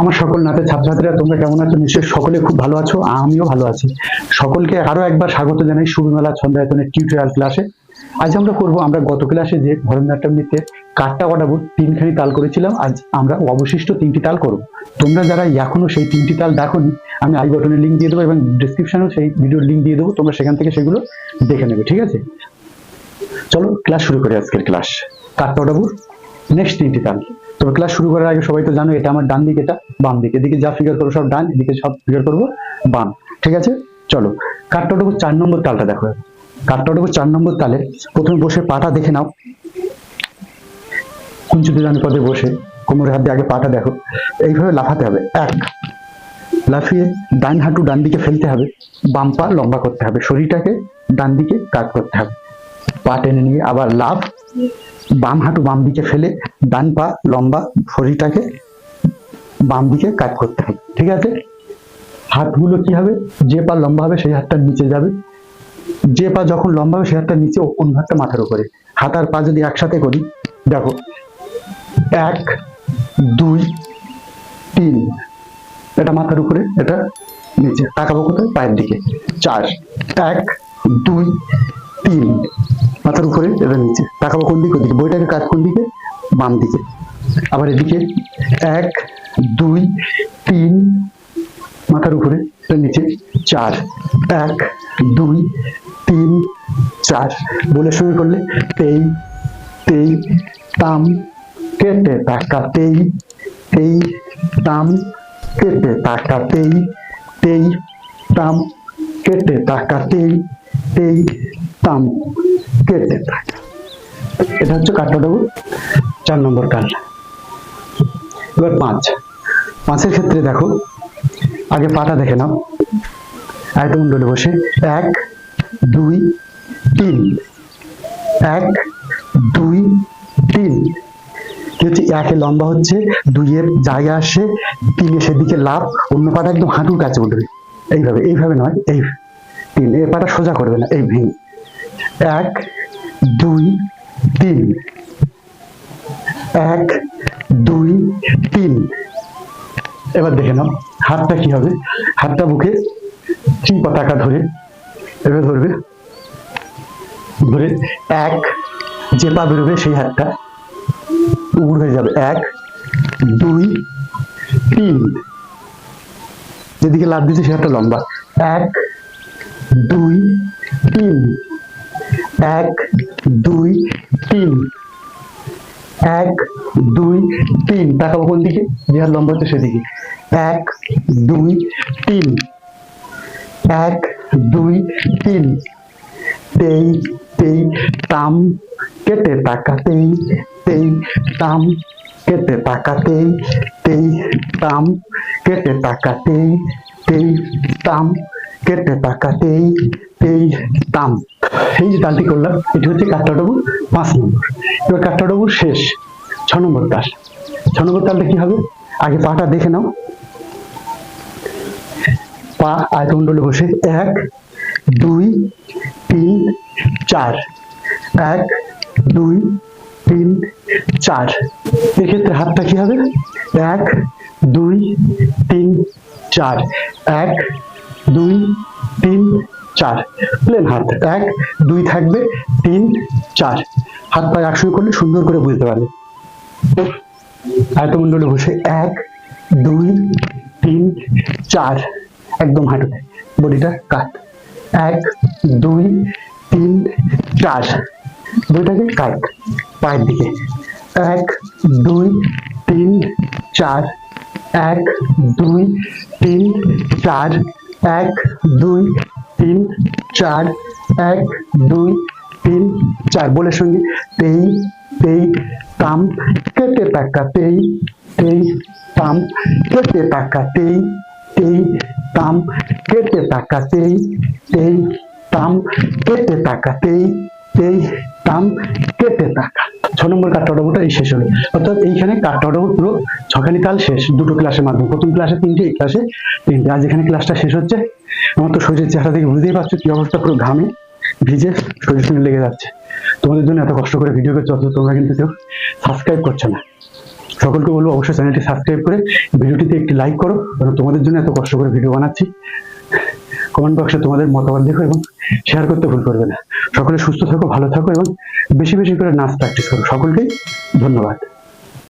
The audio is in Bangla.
আমার সকল নাতের ছাত্রছাত্রীরা, তোমরা কেমন আছো? নিশ্চয়ই সকলে খুব ভালো আছো, আমিও ভালো আছি। সকলকে আরও একবার স্বাগত জানাই শুভমেলা ছন্দায়তনের টিউটোরিয়াল ক্লাসে আজ আমরা করব, আমরা গত ক্লাসে যে ভরতনাট্যম নৃত্যের কাঠটা কাটাবো তিনখানি তাল করেছিলাম, আজ আমরা অবশিষ্ট তিনটি তাল করব। তোমরা যারা এখনও সেই তিনটি তাল দেখোনি, আমি আই বটনের লিঙ্ক দিয়ে দেবো এবং ডিসক্রিপশনেও সেই ভিডিওর লিঙ্ক দিয়ে দেবো, তোমরা সেখান থেকে সেগুলো দেখে নেবে, ঠিক আছে? চলো ক্লাস শুরু করি আজকের ক্লাস কাঠটা কাটাবো নেক্সট তিনটি তাল। তবে ক্লাস শুরু করার আগে সবাই তো জানো এটা আমার ডান দিক, এটা বাম দিক। এদিকে যা ফিগার করব সব ডান, এদিকে সব ফিগার করব বাম। ঠিক আছে? চলো কাঠটাটুকু চার নম্বর তালটা দেখো। কাঠটাটুকু চার নম্বর তালে প্রথমে বসে পাটা দেখে নাও। কুঞ্চিত জানি পদে বসে কোমরের হাত দিয়ে আগে পাটা দেখো। এইভাবে লাফাতে হবে। এক, লাফিয়ে ডান হাঁটু ডান দিকে ফেলতে হবে। বাম পা লম্বা করতে হবে। শরীরটাকে ডান দিকে কাট করতে হবে। পা টেনে নিয়ে আবার লাফ, বাম হাঁটু বাম দিকে ফেলে ডান পা লম্বা শরীরটাকে বাম দিকে কাট করতে হবে ঠিক আছে? হাতগুলো কি হবে? যে পা লম্বা হবে সেই হাতটা নিচে যাবে। যে পা যখন লম্বা হবে সেই হাতটা নিচে অন্য হাতটা মাথার উপরে। হাত আর পা যদি একসাথে করি, দেখো, এক, দুই, তিন, এটা মাথার উপরে, এটা নিচে, তাকাবো কোথায়? পায়ের দিকে। চার, এক, দুই, তিন মাথার উপরে এটা নিচে। তাকাবো কোন দিকে? ওদিকে। বইটাকে কাজ কোন দিকে? বাম দিকে। আবার এদিকে এক, দুই, তিন, মাথার উপরে নিচে চার। এক, দুই, তিন, চার। বলে শুরু করলে তেই তেই, তাম, কেটে টাকা তেই তেই, তাম, কেটে টাকা তেই তেই, তাম, কেটে টাকা তেই তেই তাম কেটে এটা হচ্ছে কাঠটাডাবু চার নম্বর কাল এবার পাঁচ। পাঁচের ক্ষেত্রে দেখো, আগে পাটা দেখে নাও। আয়তমণ্ডলে বসে। এক, দুই, তিন। এক, দুই, তিন। হচ্ছে? একে লম্বা হচ্ছে, দুইয়ের জায়গা আসে তিনে সেদিকে লাভ অন্য পাটা একদম হাঁটুর কাছে উঠবে। এইভাবে এইভাবে নয়, এই তিন। এ পাটা সোজা করবে না, এই ভেঙে। এক, দুই, তিন। এক, দুই, তিন। এবার দেখে নাও, হাতটা কি হবে? হাতটা বুকে কি পতাকা ধরে এভাবে ধরবে। ধরে এক, যে পা বেরোবে সেই হাতটা উড় হয়ে যাবে। এক, দুই, তিন। যেদিকে লাভ দিচ্ছে, সে হাতটা লম্বা। এক, দুই, তিন। এক, দুই, তিন। এক, দুই, তিন। তাকাবো কোন দিকে? যে হাত লম্বা হচ্ছে সেদিকে। এক, দুই, তিন। এক, দুই, তিন। তেই তেই, তাম, কেটে তাকাতেই তেই তাম, কেটে তাকাতেই তেই তাম, কেটে তাকাতেই তেই তাম, কেটে তাকাতেই তেই তাম এই যে তালটি করলাম, এটি হচ্ছে কাঠটাডবু পাঁচ নম্বর। এবার কাঠটাডবু শেষ, ছ নম্বর তাল ছ নম্বর তালটা কি হবে? আগে পাটা দেখে নাও। পা আয়তমণ্ডলে বসে, এক, দুই, তিন, চার। এক, দুই, তিন, চার। এক্ষেত্রে হাতটা কি হবে? এক, দুই, তিন, চার। এক, দুই, তিন চার। প্লেন হাত এক, দুই থাকবে, তিন, চার। হাত পা একসঙ্গে করলে সুন্দর করে বুঝতে পারবে। আয়তমণ্ডলে বসে এক, দুই, তিন, চার। একদম হাঁটুতে বডিটা কাত। এক, দুই, তিন, চার। দুইটাকে কাত। পায়ের দিকে। এক, দুই, তিন, চার। এক, দুই, তিন, চার। এক, দুই তিন, চার, এক, দুই, তিন, চার। বলে সঙ্গে, তেই তেই, তাম, কেটে টাকা তেই তেই, তাম, কেটে টাকা তেই তেই, তাম, কেটে টাকা তেই তেই, তাম, কেটে টাকা তেই তেই তাম কেটে টাকা ছ নম্বর কাঠটাডাবুটা এই শেষ হলো অর্থাৎ এইখানে কাঠটাডাবু পুরো ছখানি তাল শেষ। দুটো ক্লাসের মাধ্যমে প্রথম ক্লাসে তিনটে, এই ক্লাসে তিনটে। আজ এখানে ক্লাসটা শেষ হচ্ছে। আমার তো শরীরের চেহারা থেকে বুঝতেই পারছ কি অবস্থা, পুরো ঘামে, ভিজে, শরীর শুনে লেগে যাচ্ছে। তোমাদের জন্য এত কষ্ট করে ভিডিও করছ, অথচ তোমরা কিন্তু কেউ সাবস্ক্রাইব করছ না। সকলকে বলব অবশ্যই চ্যানেলটি সাবস্ক্রাইব করে ভিডিওটিতে একটি লাইক করো। কারণ তোমাদের জন্য এত কষ্ট করে ভিডিও বানাচ্ছি। কমেন্ট বক্সে তোমাদের মতামত দেখো এবং শেয়ার করতে ভুল করবে না। সকলে সুস্থ থাকো, ভালো থাকো এবং বেশি বেশি করে নাচ প্র্যাকটিস করো। সকলকেই ধন্যবাদ।